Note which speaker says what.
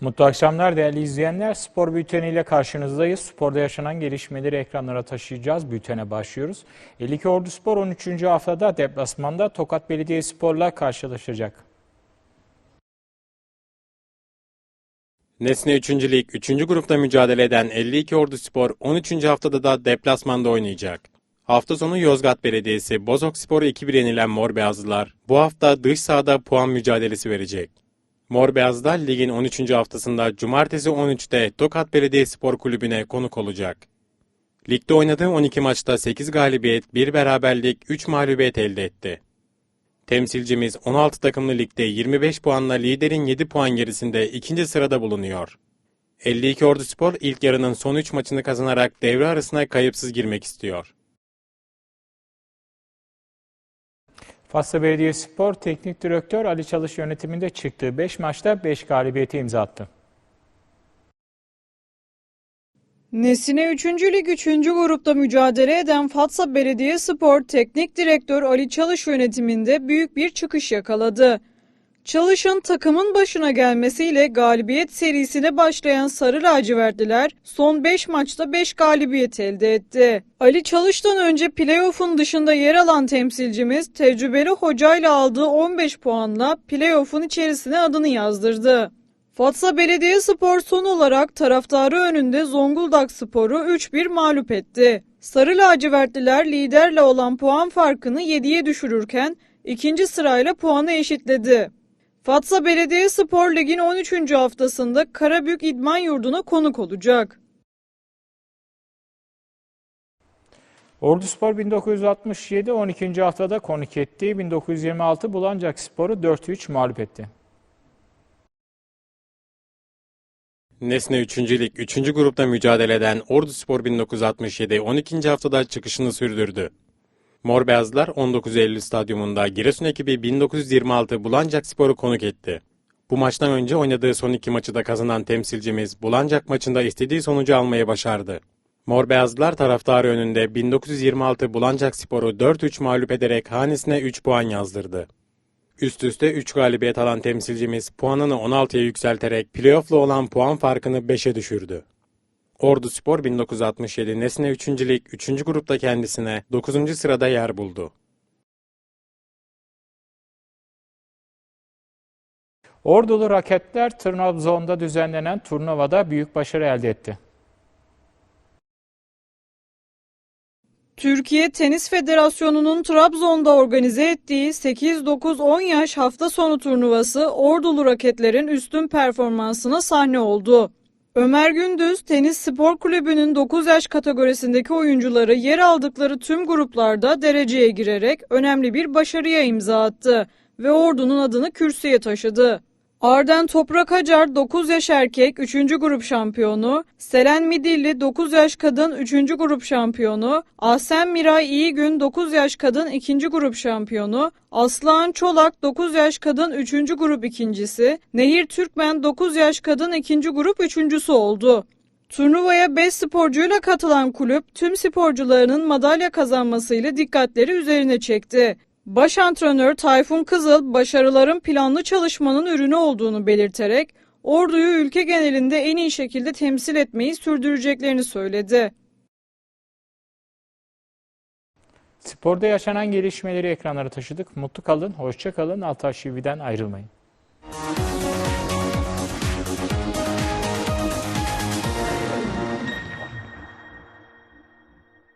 Speaker 1: Mutlu akşamlar değerli izleyenler. Spor bülteniyle karşınızdayız. Sporda yaşanan gelişmeleri ekranlara taşıyacağız. Bültene başlıyoruz. 52 Ordu Spor 13. haftada deplasmanda Tokat Belediyespor'la karşılaşacak.
Speaker 2: Nesne 3. Lig 3. grupta mücadele eden 52 Ordu Spor 13. haftada da deplasmanda oynayacak. Hafta sonu Yozgat Belediyesi Bozok Spor'u 2-1 yenilen Mor Beyazlılar bu hafta dış sahada puan mücadelesi verecek. Mor Beyazlılar ligin 13. haftasında cumartesi 13'te Tokat Belediyespor Kulübü'ne konuk olacak. Ligde oynadığı 12 maçta 8 galibiyet, 1 beraberlik, 3 mağlubiyet elde etti. Temsilcimiz 16 takımlı ligde 25 puanla liderin 7 puan gerisinde ikinci sırada bulunuyor. 52 Ordu Spor ilk yarının son 3 maçını kazanarak devre arasına kayıpsız girmek istiyor.
Speaker 1: Fatsa Belediyespor Teknik Direktör Ali Çalış yönetiminde çıktığı 5 maçta 5 galibiyete imza attı.
Speaker 3: Nesine 3. Lig 3. grupta mücadele eden Fatsa Belediyespor Teknik Direktör Ali Çalış yönetiminde büyük bir çıkış yakaladı. Çalış'ın takımın başına gelmesiyle galibiyet serisine başlayan Sarı Lacivertliler son 5 maçta 5 galibiyet elde etti. Ali Çalış'tan önce playoff'un dışında yer alan temsilcimiz tecrübeli hocayla aldığı 15 puanla playoff'un içerisine adını yazdırdı. Fatsa Belediyespor son olarak taraftarı önünde Zonguldak Spor'u 3-1 mağlup etti. Sarı lacivertliler liderle olan puan farkını 7'ye düşürürken ikinci sırayla puanı eşitledi. Fatsa Belediyespor Lig'in 13. haftasında Karabük İdman Yurdu'na konuk olacak.
Speaker 1: Ordu Spor 1967 12. haftada konuk ettiği 1926 Bulancak Spor'u 4-3 mağlup etti.
Speaker 2: Nesne 3. Lig 3. grupta mücadele eden Ordu Spor 1967 12. haftada çıkışını sürdürdü. Mor Beyazlılar 19 Eylül stadyumunda Giresun ekibi 1926 Bulancak Spor'u konuk etti. Bu maçtan önce oynadığı son iki maçı da kazanan temsilcimiz Bulancak maçında istediği sonucu almayı başardı. Mor Beyazlılar taraftarı önünde 1926 Bulancak Spor'u 4-3 mağlup ederek hanesine 3 puan yazdırdı. Üst üste 3 galibiyet alan temsilcimiz puanını 16'ya yükselterek playoff'la olan puan farkını 5'e düşürdü. Ordu Spor 1967 Nesne 3. Lig 3. grupta kendisine 9. sırada yer buldu.
Speaker 1: Ordulu raketler Trabzon'da düzenlenen turnuvada büyük başarı elde etti.
Speaker 3: Türkiye Tenis Federasyonu'nun Trabzon'da organize ettiği 8-9-10 yaş hafta sonu turnuvası Ordulu raketlerin üstün performansına sahne oldu. Ömer Gündüz Tenis Spor Kulübü'nün 9 yaş kategorisindeki oyuncuları yer aldıkları tüm gruplarda dereceye girerek önemli bir başarıya imza attı ve ordunun adını kürsüye taşıdı. Arden Toprak Acar 9 yaş erkek 3. grup şampiyonu, Selen Midilli 9 yaş kadın 3. grup şampiyonu, Ahsen Miray İyigün 9 yaş kadın 2. grup şampiyonu, Aslıhan Çolak 9 yaş kadın 3. grup ikincisi, Nehir Türkmen 9 yaş kadın 2. grup üçüncüsü oldu. Turnuvaya 5 sporcuyla katılan kulüp tüm sporcularının madalya kazanmasıyla dikkatleri üzerine çekti. Baş antrenör Tayfun Kızıl başarıların planlı çalışmanın ürünü olduğunu belirterek orduyu ülke genelinde en iyi şekilde temsil etmeyi sürdüreceklerini söyledi.
Speaker 1: Sporda yaşanan gelişmeleri ekranlara taşıdık. Mutlu kalın, hoşça kalın. Altaş TV'den ayrılmayın.